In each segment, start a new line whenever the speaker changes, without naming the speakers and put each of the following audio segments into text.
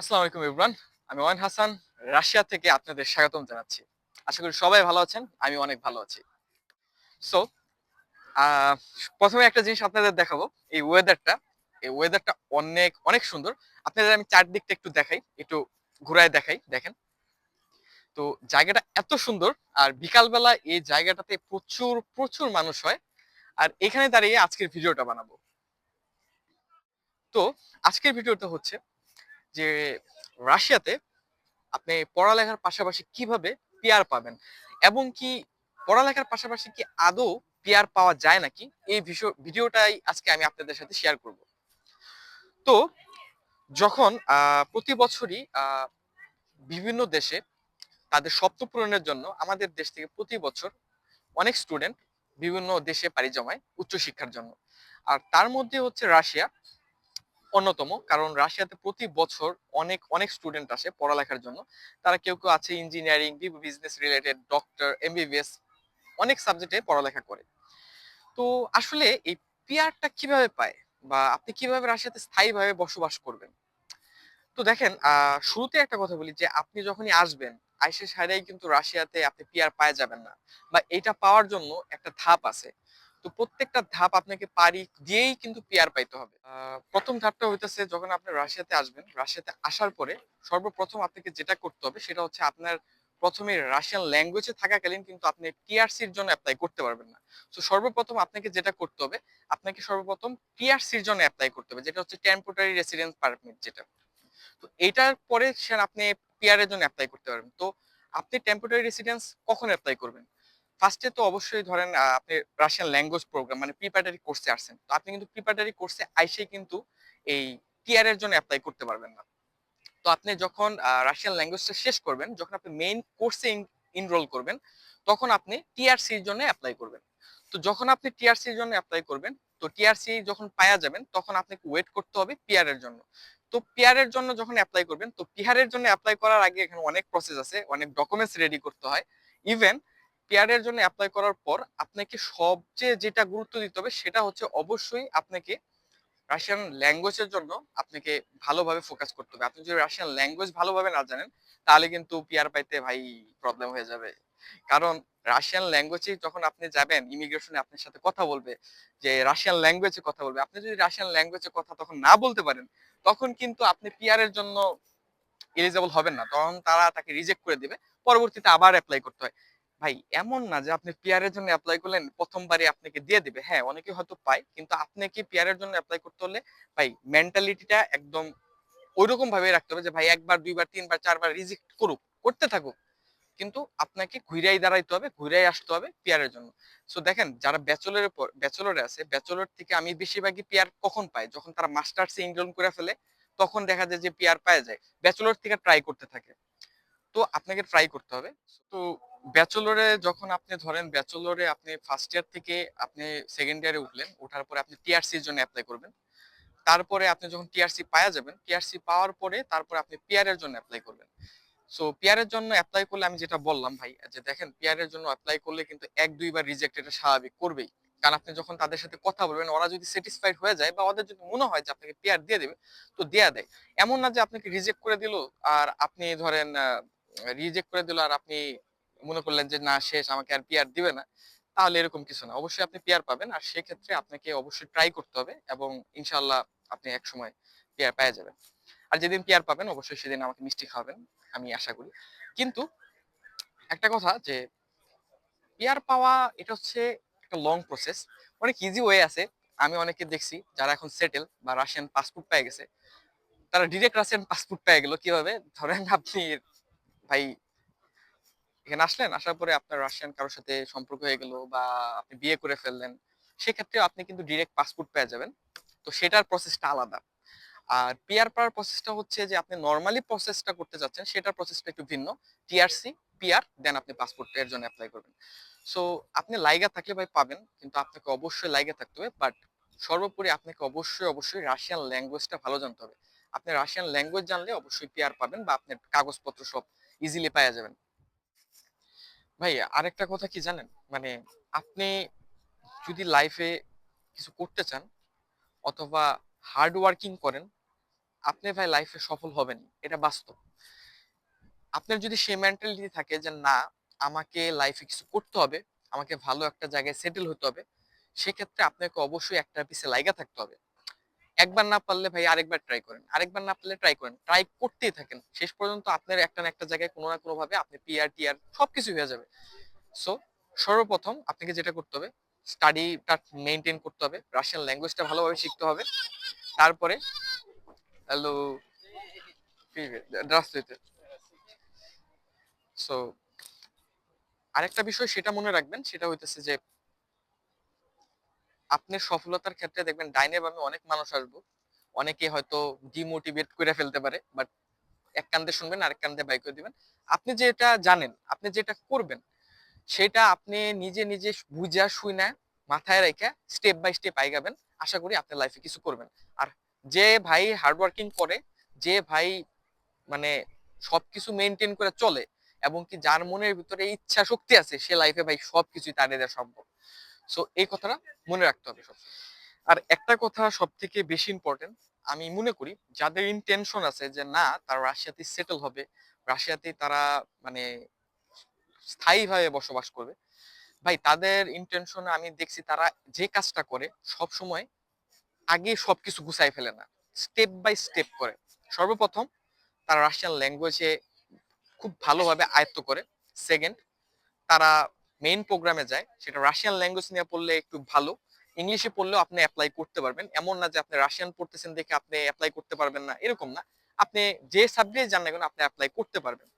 আসসালামু আলাইকুম ইমরান আমি ওয়ান হাসান, রাশিয়া থেকে আপনাদের স্বাগতম জানাচ্ছি। আশা করি সবাই ভালো আছেন, আমি অনেক ভালো আছি। সো প্রথমে একটা জিনিস আপনাদের দেখাবো, এই ওয়েদারটা এই ওয়েদারটা অনেক অনেক সুন্দর। আপনাদের আমি চারদিকটা একটু দেখাই, একটু ঘুরায় দেখাই, দেখেন। তো জায়গাটা এত সুন্দর, আর বিকালবেলা এই জায়গাটাতে প্রচুর প্রচুর মানুষ হয়। আর এখানে দাঁড়িয়ে আজকের ভিডিওটা বানাবো। তো আজকের ভিডিওটা হচ্ছে যে রাশিয়াতে আপনি পড়ালেখার পাশাপাশি কীভাবে পিয়ার পাবেন? এবং কি পড়ালেখার পাশাপাশি কি আদৌ পিয়ার পাওয়া যায় নাকি? এই ভিডিওটাই আজকে আমি আপনাদের সাথে শেয়ার করব। তো যখন প্রতি বছরই বিভিন্ন দেশে তাদের স্বপ্ন পূরণের জন্য আমাদের দেশ থেকে প্রতি বছর অনেক স্টুডেন্ট বিভিন্ন দেশে পাড়ি জমায় উচ্চশিক্ষার জন্য। আর তার মধ্যে হচ্ছে রাশিয়া। অন্যতম। কারণ রাশিয়াতে প্রতি বছর অনেক অনেক স্টুডেন্ট আসে পড়ালেখার জন্য। তারা কেউ কেউ আছে engineering business related doctor MBBS অনেক সাবজেক্টে পড়ালেখা করে। তো আসলে এই পিয়ারটা কীভাবে পায় বা আপনি কীভাবে রাশিয়াতে স্থায়ীভাবে বসবাস করবেন? তো দেখেন শুরুতে একটা কথা বলি যে আপনি যখনই আসবেন আইসে সাইডাই কিন্তু রাশিয়াতে আপনি পিয়ার পায় যাবেন না। বা এটা পাওয়ার জন্য একটা ধাপ আছে। তো প্রত্যেকটা ধাপ আপনাকে পারি দিয়েই কিন্তু পিয়ার পাইতে হবে। প্রথম ধাপটা হইতেছে যখন আপনি রাশিয়াতে আসবেন, রাশিয়াতে আসার পরে সর্বপ্রথম আপনাকে যেটা করতে হবে সেটা হচ্ছে আপনার প্রথমে রাশিয়ান ল্যাঙ্গুয়েজে থাকাকালীন কিন্তু আপনি টিআরসির জন্য অ্যাপ্লাই করতে পারবেন না। তো সর্বপ্রথম আপনাকে যেটা করতে হবে, আপনাকে সর্বপ্রথম টিআরসির জন্য অ্যাপ্লাই করতে হবে, যেটা হচ্ছে টেম্পোরারি রেসিডেন্স পারমিট যেটা। তো এইটার পরে সে আপনি পিআর এর জন্য অ্যাপ্লাই করতে পারবেন। তো আপনি টেম্পোরারি রেসিডেন্স কখন অ্যাপ্লাই করবেন? ফার্স্টে তো অবশ্যই ধরেন আপনি রাশিয়ান ল্যাঙ্গুয়েজ প্রোগ্রাম মানে প্রিপারেটারি কোর্সে আসছেন। তো আপনি কিন্তু প্রিপারেটারি কোর্সে আইসেই কিন্তু এই টিআর এর জন্য অ্যাপ্লাই করতে পারবেন না। তো আপনি যখন রাশিয়ান ল্যাঙ্গুয়েজটা শেষ করবেন, যখন আপনি মেইন কোর্সে ইনরোল করবেন, তখন আপনি টিআরসির জন্য অ্যাপ্লাই করবেন। তো যখন আপনি টিআরসির জন্য অ্যাপ্লাই করবেন, তো টিআরসি যখন পাওয়া যাবেন, তখন আপনাকে ওয়েট করতে হবে পিআর এর জন্য। তো পিআর এর জন্য যখন অ্যাপ্লাই করবেন, তো পিআর এর জন্য অ্যাপ্লাই করার আগে এখানে অনেক প্রসেস আছে, অনেক ডকুমেন্টস রেডি করতে হয়। ইভেন পিআর এর জন্য অ্যাপ্লাই করার পর আপনাকে সবচেয়ে যেটা গুরুত্ব দিতে হবে সেটা হচ্ছে অবশ্যই আপনাকে রাশিয়ান ল্যাঙ্গুয়েজের জন্য আপনাকে ভালোভাবে ফোকাস করতে হবে। আপনি যদি রাশিয়ান ল্যাঙ্গুয়েজ ভালোভাবে না জানেন, তাহলে কিন্তু পিআর পাইতে ভাই প্রবলেম হয়ে যাবে। কারণ রাশিয়ান ল্যাঙ্গুয়েজে যখন আপনি যাবেন ইমিগ্রেশনে আপনার সাথে কথা বলবে, যে রাশিয়ান ল্যাঙ্গুয়েজে কথা বলবে, আপনি যদি রাশিয়ান ল্যাঙ্গুয়েজে কথা তখন না বলতে পারেন, তখন কিন্তু আপনি পিআর এর জন্য এলিজেবল হবেন না। তখন তারা তাকে রিজেক্ট করে দিবে। পরবর্তীতে আবার অ্যাপ্লাই করতে হয়। ভাই, এমন না যে আপনি পিআর এর জন্য অ্যাপ্লাই করলেন, প্রথমবারই আপনাকে দিয়ে দিবে। হ্যাঁ অনেকে হয়তো পায়, কিন্তু আপনাকে পিআর এর জন্য অ্যাপ্লাই করতে হলে, ভাই মেন্টালিটিটা একদম ওইরকম ভাবে রাখতে হবে যে, ভাই, একবার, দুইবার, তিনবার, চারবার রিজেক্ট করুক, করতে থাকুক। কিন্তু আপনাকে ঘুরাই দাঁড়াইতে হবে, ঘুরাই আসতে হবে পিআর এর জন্য। সো দেখেন, যারা ব্যাচেলরের পর ব্যাচেলরে আছে ব্যাচেলর থেকে আমি বেশিরভাগই পিআর কখন পাই? যখন তারা মাস্টার্সে ইনরোল করে ফেলে, তখন দেখা যায় যে পিআর পাওয়া যায়। ব্যাচেলর থেকে ট্রাই করতে থাকে। তো, আপনাকে ট্রাই করতে হবে। তো ব্যাচেলরে যখন আপনি ধরেন ব্যাচেলরে আপনি ফার্স্ট ইয়ার থেকে আপনি সেকেন্ড ইয়ারে উঠলেন, ওঠার পরে আপনি টিআরসির জন্য অ্যাপ্লাই করবেন। তারপরে আপনি যখন টিআরসি পাওয়া যাবেন টিআরসি পাওয়ার পরে তারপরে আপনি পিআর এর জন্য অ্যাপ্লাই করবেন। সো পিআর এর জন্য অ্যাপ্লাই করলে আমি যেটা বললাম ভাই, যে দেখেন পিআর এর জন্য অ্যাপ্লাই করলে কিন্তু এক দুইবার রিজেক্ট এটা স্বাভাবিক করবেই। কারণ আপনি যখন তাদের সাথে কথা বলবেন, ওরা যদি স্যাটিসফাইড হয়ে যায় বা ওদের যদি মনে হয় যে আপনাকে পিআর দিয়ে দেবে, তো দেয়া দেয়। এমন না যে আপনাকে রিজেক্ট করে দিল, আর আপনি ধরেন রিজেক্ট করে দিল আর আপনি মনে করলেন যে, না, শেষ, আমাকে আর পিআর দিবে না। তাহলে এরকম কিছু না। অবশ্যই আপনি পিআর পাবেন আর সেক্ষেত্রে আপনাকে অবশ্যই ট্রাই করতে হবে এবং ইনশাল্লাহ আপনি এক সময় পিআর পেয়ে যাবেন। আর যেদিন পিআর পাবেন, অবশ্যই সেদিন আমাকে মিষ্টি খাওয়াবেন, আমি আশা করি। কিন্তু একটা কথা যে পিআর পাওয়া, এটা হচ্ছে একটা লং প্রসেস অনেক ইজি ওয়ে আছে। আমি অনেকে দেখছি যারা এখন সেটেল বা রাশিয়ান পাসপোর্ট পেয়ে গেছে। তারা ডিরেক্ট রাশিয়ান পাসপোর্ট পেয়ে গেল। কীভাবে? ধরেন আপনি ভাই এখানে আসলেন, আসার পরে আপনার রাশিয়ান কারোর সাথে সম্পর্ক হয়ে গেল বা আপনি বিয়ে করে ফেললেন সেক্ষেত্রে আপনি কিন্তু ডিরেক্ট পাসপোর্ট পেয়ে যাবেন। তো সেটার প্রসেসটা আলাদা। আর পিআর পাওয়ার প্রসেসটা হচ্ছে যে, আপনি নর্মালি প্রসেসটা করতে যাচ্ছেন, সেটার প্রসেসটা একটু ভিন্ন। টিআরসি পিআর দেন আপনি পাসপোর্ট এর জন্য অ্যাপ্লাই করবেন। সো আপনি লাইগা থাকলে ভাই পাবেন, কিন্তু আপনাকে অবশ্যই লাইগা থাকতে হবে বাট সর্বোপরি আপনাকে অবশ্যই অবশ্যই রাশিয়ান ল্যাঙ্গুয়েজটা ভালো জানতে হবে। আপনি রাশিয়ান ল্যাঙ্গুয়েজ জানলে অবশ্যই পিআর পাবেন বা আপনার কাগজপত্র সব ইজিলি পাওয়া যাবেন। ভাই, আরেকটা কথা কি জানেন? মানে আপনি যদি লাইফে কিছু করতে চান অথবা হার্ড ওয়ার্কিং করেন, আপনি ভাই লাইফে সফল হবেন। এটা বাস্তব। আপনার যদি সেই মেন্টালিটি থাকে যে না, আমাকে লাইফে কিছু করতে হবে, আমাকে ভালো একটা জায়গায় সেটেল হতে হবে, সেক্ষেত্রে আপনাকে অবশ্যই একটা পিছে লাইগা থাকতে হবে। একবার না পারলে ভাই আরেকবার ট্রাই করেন। আরেকবার না পারলে ট্রাই করেন। ট্রাই করতেই থাকেন। শেষ পর্যন্ত আপনার একটা না একটা জায়গায় কোনো না কোনো ভাবে আপনি পিআর টিআর সবকিছু হয়ে যাবে। সো সর্বপ্রথম আপনাকে যেটা করতে হবে স্টাডিটা মেনটেন করতে হবে। রাশিয়ান ল্যাঙ্গুয়েজটা ভালোভাবে শিখতে হবে। তারপরে হ্যালো সো আরেকটা বিষয় সেটা মনে রাখবেন, সেটা হইতেছে যে আপনার সফলতার ক্ষেত্রে দেখবেন ডাইনে বামে অনেক মানুষ আসব। অনেকে হয়তো ডিমোটিভেট করে ফেলতে পারে, বাট এক কান্দে শুনবেন, আরেক কান্দে বাই করে দিবেন। আপনি যেটা জানেন, আপনি যেটা করবেন, সেটা আপনি নিজে নিজে বুঝা শুই না মাথায় রেখে স্টেপ বাই স্টেপ আইগাবেন আশা করি আপনার লাইফে কিছু করবেন। আর যে ভাই হার্ডওয়ার্কিং করে, যে ভাই মানে সবকিছু মেনটেন করে চলে, এবং কি যার মনের ভিতরে ইচ্ছা শক্তি আছে, সে লাইফে ভাই সবকিছুই তার দেওয়া সম্ভব। সো এই কথাটা মনে রাখতে হবে সব। আর একটা কথা সব থেকে বেশি ইম্পর্টেন্ট আমি মনে করি যাদের ইন্টেনশন আছে যে না, তারা রাশিয়াতে সেটেল হবে, রাশিয়াতে তারা মানে স্থায়ীভাবে বসবাস করবে, ভাই তাদের ইন্টেনশনে আমি দেখছি তারা যে কাজটা করে সব সময় আগে সবকিছু গুছাই ফেলে না স্টেপ বাই স্টেপ করে। সর্বপ্রথম তারা রাশিয়ান ল্যাঙ্গুয়েজে খুব ভালোভাবে আয়ত্ত করে। সেকেন্ড তারা মেইন প্রোগ্রামে যায়, সেটা রাশিয়ান ল্যাঙ্গুয়েজ নিয়ে পড়লে একটু ভালো। ইংলিশে পড়লেও আপনি অ্যাপ্লাই করতে পারবেন। এমন না যে আপনি রাশিয়ান পড়তেছেন দেখে আপনি অ্যাপ্লাই করতে পারবেন না, এরকম না। আপনি যে সাবজেক্ট জান না কেন, আপনি অ্যাপ্লাই করতে পারবেন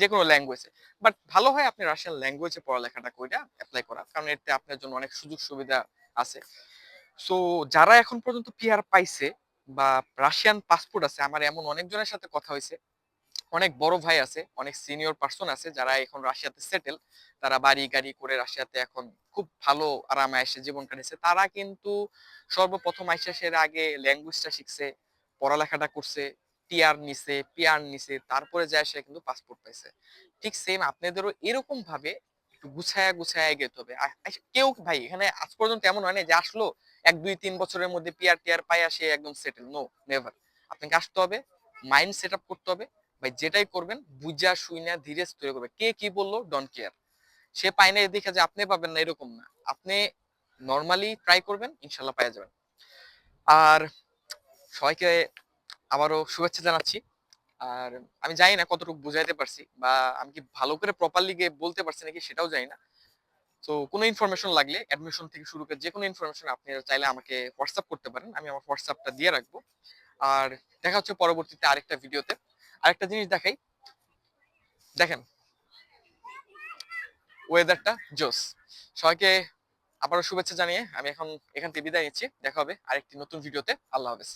যে কোনো ল্যাঙ্গুয়েজে বাট ভালো হয় আপনি রাশিয়ান ল্যাঙ্গুয়েজে পড়ালেখাটা কইরা অ্যাপ্লাই করা, কারণ এতে আপনার জন্য অনেক সুযোগ সুবিধা আছে। সো যারা এখন পর্যন্ত পিআর পাইছে বা রাশিয়ান পাসপোর্ট আছে, আমার এমন অনেকজনের সাথে কথা হয়েছে অনেক বড় ভাই আছে, অনেক সিনিয়র পার্সন আছে যারা এখন রাশিয়াতে সেটেল তারা বাড়ি গাড়ি করে রাশিয়াতে এখন খুব ভালো আরামে এসে জীবন কাটিয়েছে তারা কিন্তু সর্বপ্রথম আইসা সের আগে ল্যাঙ্গুয়েজটা শিখছে, পড়ালেখাটা করছে টিআর নিছে পিআর নিছে, তারপরে যায় সে কিন্তু পাসপোর্ট পাইছে। ঠিক সেম আপনাদেরও এরকম ভাবে একটু গুছায়া গুছায়া এগোতে হবে। কেউ ভাই এখানে আজ পর্যন্ত এমন হয় না যে আসলো, এক, দুই, তিন বছরের মধ্যে পিআর টিআর পাইয়া সে একদম সেটেল নো নেভার আপনাকে আসতে হবে মাইন্ড সেট আপ করতে হবে ভাই, যেটাই করবেন, বুঝা শুই না ধীরে স্থির করবে কে কি বলল? ডোন্ট কেয়ার সে পায় না দেখে যে আপনি পাবেন না, এরকম না। আপনি নর্মালি ট্রাই করবেন, ইনশাল্লাহ পাওয়া যাবেন। আর সবাইকে আবারও শুভেচ্ছা জানাচ্ছি। আর আমি জানি না কতটুকু বুঝাইতে পারছি বা আমি কি ভালো করে প্রপারলি গিয়ে বলতে পারছি নাকি সেটাও জানি না। তো কোনো ইনফরমেশন লাগলে অ্যাডমিশন থেকে শুরু করে যে কোনো ইনফরমেশন আপনি চাইলে আমাকে হোয়াটসঅ্যাপ করতে পারেন। আমি আমার হোয়াটসঅ্যাপটা দিয়ে রাখব। আর দেখা হচ্ছে পরবর্তীতে আরেকটা ভিডিওতে আরেকটা জিনিস দেখাই। দেখেন ওয়েদারটা জোস সবাইকে আবারও শুভেচ্ছা জানিয়ে আমি এখন এখান থেকে বিদায় নিচ্ছি। দেখা হবে আরেকটি নতুন ভিডিওতে। আল্লাহ হাফেজ।